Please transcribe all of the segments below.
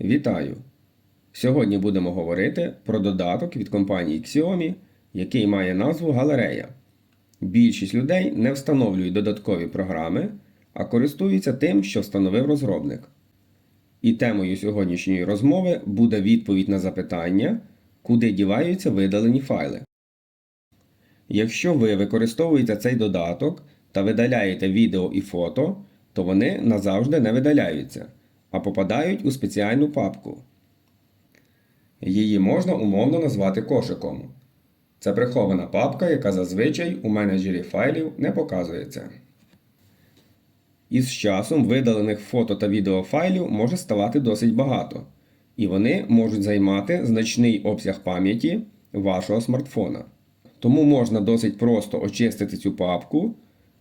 Вітаю! Сьогодні будемо говорити про додаток від компанії Xiaomi, який має назву Галерея. Більшість людей не встановлюють додаткові програми, а користуються тим, що встановив розробник. І темою сьогоднішньої розмови буде відповідь на запитання, куди діваються видалені файли. Якщо ви використовуєте цей додаток та видаляєте відео і фото, то вони назавжди не видаляються, а попадають у спеціальну папку. Її можна умовно назвати кошиком. Це прихована папка, яка зазвичай у менеджері файлів не показується. Із часом видалених фото та відеофайлів може ставати досить багато, і вони можуть займати значний обсяг пам'яті вашого смартфона. Тому можна досить просто очистити цю папку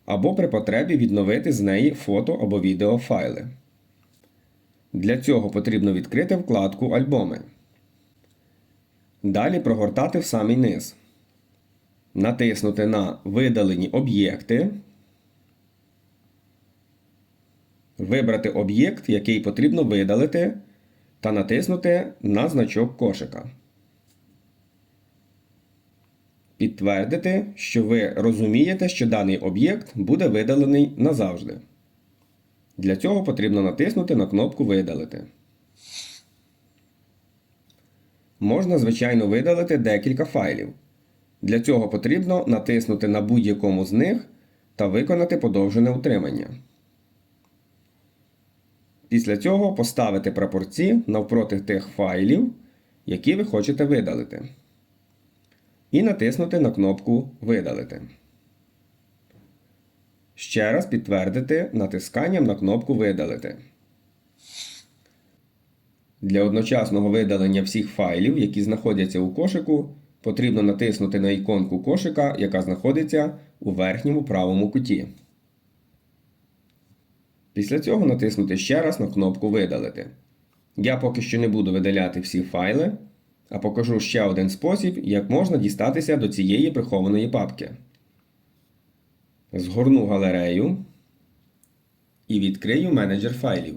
або при потребі відновити з неї фото або відеофайли. Для цього потрібно відкрити вкладку Альбоми. Далі прогортати в самий низ. Натиснути на Видалені об'єкти. Вибрати об'єкт, який потрібно видалити, та натиснути на значок кошика. Підтвердити, що ви розумієте, що даний об'єкт буде видалений назавжди. Для цього потрібно натиснути на кнопку Видалити. Можна, звичайно, видалити декілька файлів. Для цього потрібно натиснути на будь-якому з них та виконати подовжене утримання. Після цього поставити прапорці навпроти тих файлів, які ви хочете видалити. І натиснути на кнопку Видалити. Ще раз підтвердити натисканням на кнопку Видалити. Для одночасного видалення всіх файлів, які знаходяться у кошику, потрібно натиснути на іконку кошика, яка знаходиться у верхньому правому куті. Після цього натиснути ще раз на кнопку Видалити. Я поки що не буду видаляти всі файли, а покажу ще один спосіб, як можна дістатися до цієї прихованої папки. Згорну галерею і відкрию менеджер файлів.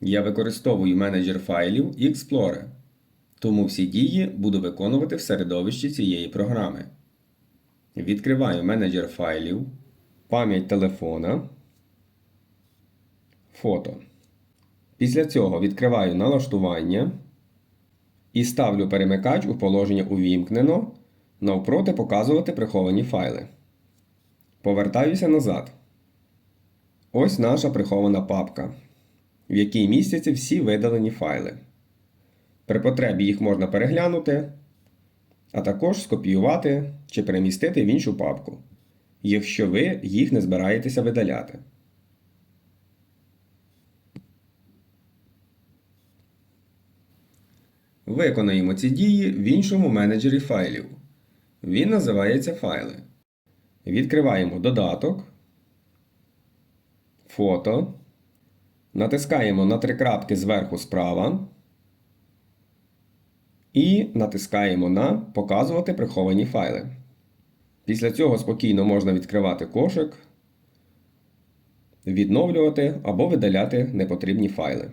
Я використовую менеджер файлів Explorer, тому всі дії буду виконувати в середовищі цієї програми. Відкриваю менеджер файлів, пам'ять телефона, фото. Після цього відкриваю налаштування і ставлю перемикач у положення увімкнено, навпроти показувати приховані файли. Повертаюся назад. Ось наша прихована папка, в якій містяться всі видалені файли. При потребі їх можна переглянути, а також скопіювати чи перемістити в іншу папку, якщо ви їх не збираєтеся видаляти. Виконаємо ці дії в іншому менеджері файлів. Він називається файли. Відкриваємо додаток, фото, натискаємо на три крапки зверху справа і натискаємо на Показувати приховані файли. Після цього спокійно можна відкривати кошик, відновлювати або видаляти непотрібні файли.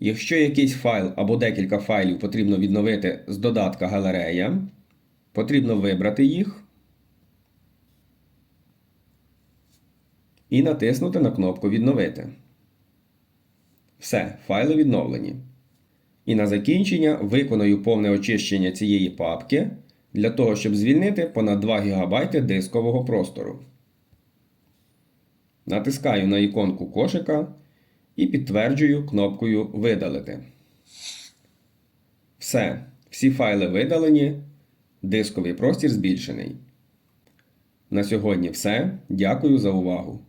Якщо якийсь файл або декілька файлів потрібно відновити з додатка галерея, потрібно вибрати їх і натиснути на кнопку Відновити. Все, файли відновлені. І на закінчення виконую повне очищення цієї папки для того, щоб звільнити понад 2 ГБ дискового простору. Натискаю на іконку кошика і підтверджую кнопкою Видалити. Все. Всі файли видалені. Дисковий простір збільшений. На сьогодні все. Дякую за увагу.